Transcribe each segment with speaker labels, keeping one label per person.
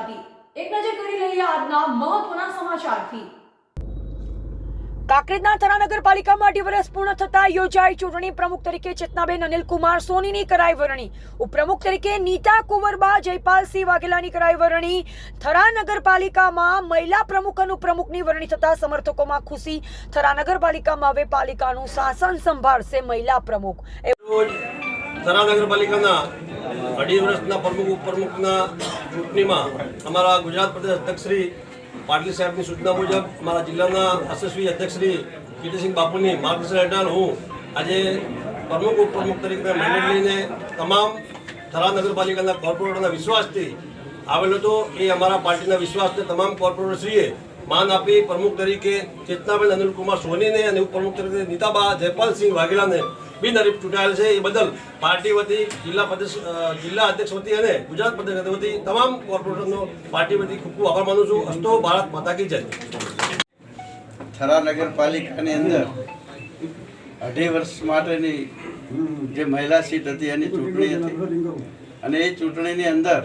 Speaker 1: ગુજરાતી. એક નજર કરી લઈએ આજના મહત્વના સમાચારથી. કાંકરેજના થરા નગરપાલિકામાં અઢી વર્ષ પૂર્ણ થતા યોજાઈ ચૂંટણી પ્રમુખ તરીકે ચેતનાબેન અનિલકુમાર સોનીની કરાઈ વરણી. ઉપપ્રમુખ તરીકે નીતા કુંવરબા જયપાલસિંહ વાઘેલાની કરાઈ વરણી. થરા નગરપાલિકામાં મહિલા પ્રમુખ અનુપ્રમુખની વરણી થતા સમર્થકોમાં ખુશી. થરા નગરપાલિકામાં હવે પાલિકાનું શાસન સંભાળશે મહિલા પ્રમુખ.
Speaker 2: થરા નગરપાલિકાના અઢી વર્ષના પ્રમુખ, ઉપપ્રમુખના ચૂંટણીમાં અમારા ગુજરાત પ્રદેશ અધ્યક્ષ શ્રી સાહેબની સૂચના મુજબ અમારા જિલ્લાના યશસ્વી અધ્યક્ષ શ્રી કીર્તિસિંહ બાપુની માર્ગદર્શન હેઠળ હું આજે પ્રમુખ, ઉપપ્રમુખ તરીકે મેન્ડેટ લઈને તમામ થરા નગરપાલિકાના કોર્પોરેટરના વિશ્વાસથી આવેલો હતો. એ અમારા પાર્ટીના વિશ્વાસને તમામ કોર્પોરેટરશ્રીએ માન આપી પ્રમુખ તરીકે ચેતનાબેન અનિલકુમાર સોનીને અને ઉપપ્રમુખ તરીકે નીતાબા જયપાલસિંહ વાઘેલાને બિનહરીફ ચૂંટાયેલ છે. એ બદલ પાર્ટી વતી, જિલ્લા પ્રદેશ જિલ્લા અધ્યક્ષ વતી અને ગુજરાત પ્રદેશ વતી તમામ કોર્પોરેશનનો પાર્ટી વતી ખૂબ ખૂબ આભાર માનું છું. અસ્તો ભારત માતા કી જય.
Speaker 3: થરા નગરપાલિકાની અંદર અઢી વર્ષ માટેની જે મહિલા સીટ હતી, એની ચૂંટણી હતી. અને એ ચૂંટણીની અંદર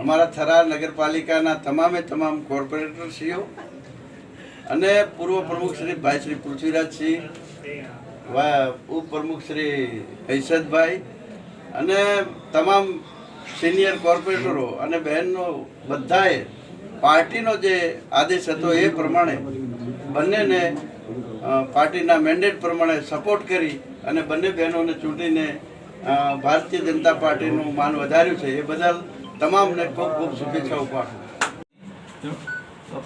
Speaker 3: અમારા થરા નગરપાલિકાના તમામે તમામ કોર્પોરેટરશ્રીઓ અને પૂર્વ પ્રમુખ શ્રી ભાઈ શ્રી પૃથ્વીરાજસિંહ ઉપપ્રમુખ શ્રી હૈસદભાઈ અને તમામ સિનિયર કોર્પોરેટરો અને બહેનો બધાએ પાર્ટીનો જે આદેશ હતો એ પ્રમાણે બંનેને પાર્ટીના મેન્ડેટ પ્રમાણે સપોર્ટ કરી અને બંને બહેનોને ચૂંટીને ભારતીય જનતા પાર્ટીનું માન વધાર્યું છે. એ બદલ તમામને ખૂબ ખૂબ શુભેચ્છાઓ પાઠવું.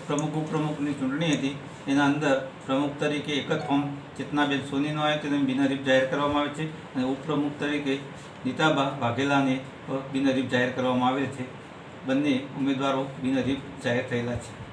Speaker 4: પ્રમુખ, ઉપપ્રમુખની ચૂંટણી હતી. એના અંદર પ્રમુખ તરીકે એક જ ફોર્મ ચેતનાબેન સોનીનો આવે તેને બિનહરીફ જાહેર કરવામાં આવે છે. અને ઉપપ્રમુખ તરીકે નીતાબા વાઘેલાને બિનહરીફ જાહેર કરવામાં આવે છે. બંને ઉમેદવારો બિનહરીફ જાહેર થયેલા છે.